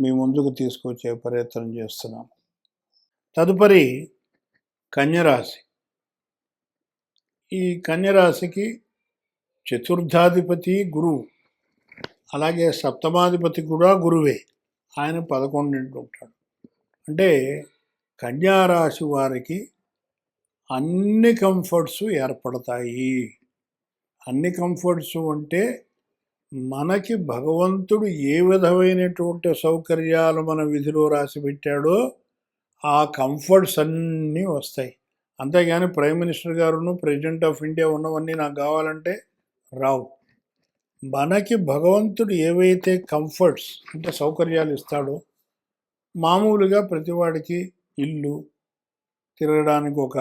మీ ముందుకు తీసుకొచ్చే ప్రయత్నం చేస్తున్నాం. తదుపరి కన్యరాశి. ఈ కన్యరాశికి చతుర్థాధిపతి గురువు అలాగే సప్తమాధిపతి కూడా గురువే. ఆయన పదకొండింటి ఉంటాడు. అంటే కన్యారాశి వారికి అన్ని కంఫర్ట్స్ ఏర్పడతాయి. అన్ని కంఫర్ట్స్ అంటే మనకి భగవంతుడు ఏ విధమైనటువంటి సౌకర్యాలు మన విధిలో రాసి పెట్టాడో ఆ కంఫర్ట్స్ అన్నీ వస్తాయి. అంతేగాని ప్రైమ్ మినిస్టర్ గారును ప్రెసిడెంట్ ఆఫ్ ఇండియా ఉన్నవన్నీ నాకు కావాలంటే రావు. మనకి భగవంతుడు ఏవైతే కంఫర్ట్స్ అంటే సౌకర్యాలు ఇస్తాడో మామూలుగా ప్రతివాడికి ఇల్లు తిరగడానికి ఒక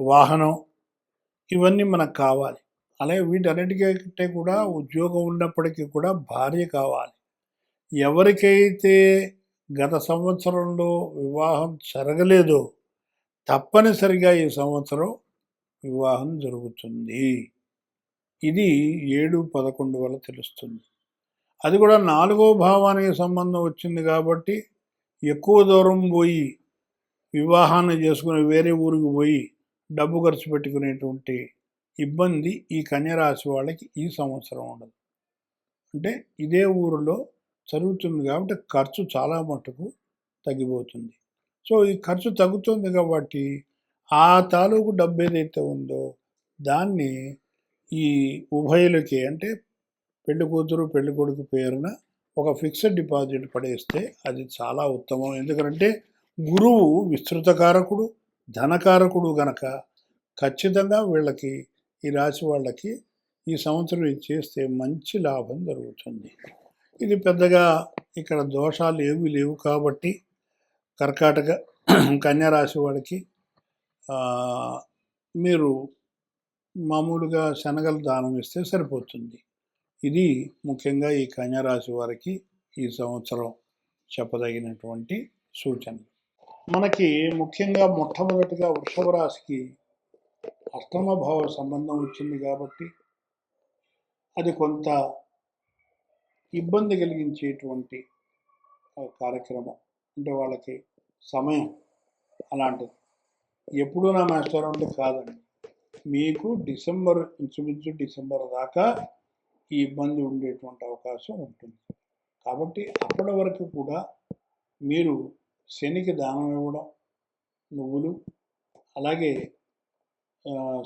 వాహనం ఇవన్నీ మనకు కావాలి. అలాగే వీటన్నిటికంటే కూడా ఉద్యోగం ఉన్నప్పటికీ కూడా భార్య కావాలి. ఎవరికైతే గత సంవత్సరంలో వివాహం జరగలేదో తప్పనిసరిగా ఈ సంవత్సరం వివాహం జరుగుతుంది. ఇది ఏడు పదకొండు వల్ల తెలుస్తుంది. అది కూడా నాలుగో భావానికి సంబంధం వచ్చింది కాబట్టి ఎక్కువ దూరం పోయి వివాహాన్ని చేసుకుని వేరే ఊరికి పోయి డబ్బు ఖర్చు పెట్టుకునేటువంటి ఇబ్బంది ఈ కన్యరాశి వాళ్ళకి ఈ సంవత్సరం ఉండదు. అంటే ఇదే ఊరిలో జరుగుతుంది కాబట్టి ఖర్చు చాలా మటుకు తగ్గిపోతుంది. సో ఈ ఖర్చు తగ్గుతుంది కాబట్టి ఆ తాలూకు డబ్బు ఏదైతే ఉందో దాన్ని ఈ ఉభయులకి అంటే పెళ్ళి కూతురు పెళ్ళి కొడుకు పేరున ఒక ఫిక్స్డ్ డిపాజిట్ పడేస్తే అది చాలా ఉత్తమం. ఎందుకంటే గురువు విస్తృతకారకుడు ధనకారకుడు గనక ఖచ్చితంగా వీళ్ళకి ఈ రాశి వాళ్ళకి ఈ సంవత్సరం ఇది చేస్తే మంచి లాభం జరుగుతుంది. ఇది పెద్దగా ఇక్కడ దోషాలు ఏమీ లేవు కాబట్టి కర్కాటక కన్యారాశి వాడికి మీరు మామూలుగా శనగలు దానం ఇస్తే సరిపోతుంది. ఇది ముఖ్యంగా ఈ కన్యారాశి వారికి ఈ సంవత్సరం చెప్పదగినటువంటి సూచన మనకి ముఖ్యంగా మొట్టమొదటిగా వృషభ రాశికి అష్టమభావ సంబంధం వచ్చింది కాబట్టి అది కొంత ఇబ్బంది కలిగించేటువంటి కార్యక్రమం. అంటే వాళ్ళకి సమయం అలాంటిది. ఎప్పుడూ నా మాస్టర్ అంటే కాదండి. మీకు డిసెంబర్ ఇంచుమించు డిసెంబర్ దాకా ఈ ఇబ్బంది ఉండేటువంటి అవకాశం ఉంటుంది. కాబట్టి అప్పటి వరకు కూడా మీరు శనికి దానం ఇవ్వడం నువ్వులు అలాగే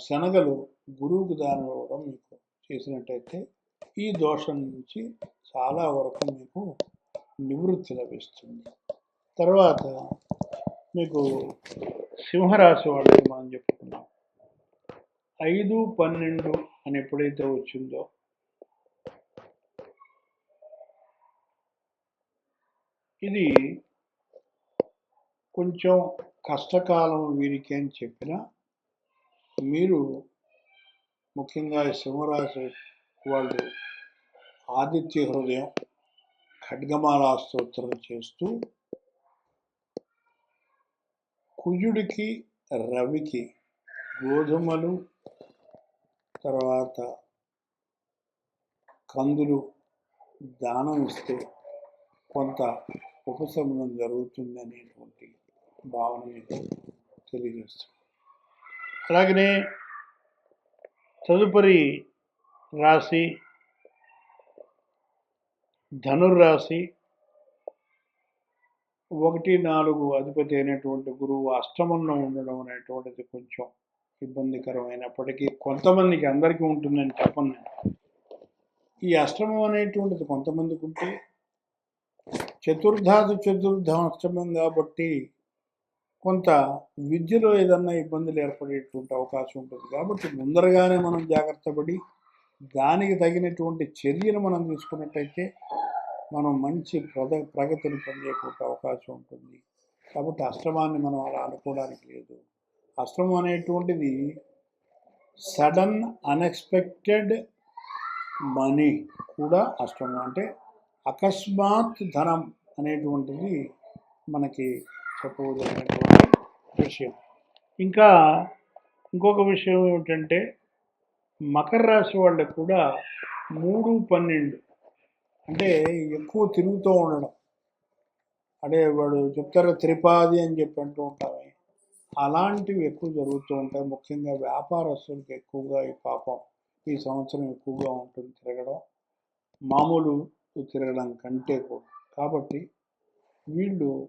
శనగలు గురువుకు దానం ఇవ్వడం మీకు చేసినట్టయితే ఈ దోషం నుంచి చాలా వరకు మీకు నివృత్తి లభిస్తుంది. తర్వాత మీకు సింహరాశి వాళ్ళకి మనం చెప్పుకున్నాం ఐదు పన్నెండు అని ఎప్పుడైతే వచ్చిందో ఇది కొంచెం కష్టకాలం వీరికి అని చెప్పిన మీరు ముఖ్యంగా సింహరాశి వాళ్ళు ఆదిత్య హృదయం ఖడ్గమాలా స్తోత్రం చేస్తూ కుజుడికి రవికి గోధుమలు తర్వాత కందులు దానం ఇస్తే కొంత ఉపశమనం జరుగుతుంది అనేటువంటి భావన మీకు తెలియజేస్తుంది. అలాగనే తదుపరి రాశి ధనుర్రాశి. ఒకటి నాలుగు అధిపతి అయినటువంటి గురువు అష్టమంలో ఉండడం అనేటువంటిది కొంచెం ఇబ్బందికరమైనప్పటికీ కొంతమందికి అందరికీ ఉంటుందని చెప్పను నేను. ఈ అష్టమం అనేటువంటిది కొంతమందికి ఉంటే చతుర్థాది చతుర్థం అష్టమం కాబట్టి కొంత విద్యలో ఏదన్నా ఇబ్బందులు ఏర్పడేటువంటి అవకాశం ఉంటుంది. కాబట్టి ముందరగానే మనం జాగ్రత్త పడి దానికి తగినటువంటి చర్యలు మనం తీసుకున్నట్టయితే మనం మంచి ప్రద ప్రగతిని పొందేటువంటి అవకాశం ఉంటుంది. కాబట్టి అశ్రమాన్ని మనం అలా అనుకోవడానికి లేదు. అశ్రమం అనేటువంటిది సడన్ అన్ఎక్స్పెక్టెడ్ మనీ కూడా అష్టమం అంటే అకస్మాత్ ధనం అనేటువంటిది మనకి చెప్పవలసినటువంటి విషయం. ఇంకా ఇంకొక విషయం ఏమిటంటే మకర రాశి వాళ్ళకు కూడా మూడు పన్నెండు అంటే ఎక్కువ తిరుగుతూ ఉండడం. అంటే వాడు చెప్తారు త్రిపాది అని చెప్పి అంటూ ఉంటామే. అలాంటివి ఎక్కువ జరుగుతూ ఉంటాయి. ముఖ్యంగా వ్యాపారస్తులకు ఎక్కువగా ఈ పాపం ఈ సంవత్సరం ఎక్కువగా ఉంటుంది తిరగడం. మామూలు తిరగడం కంటే కూడా. కాబట్టి వీళ్ళు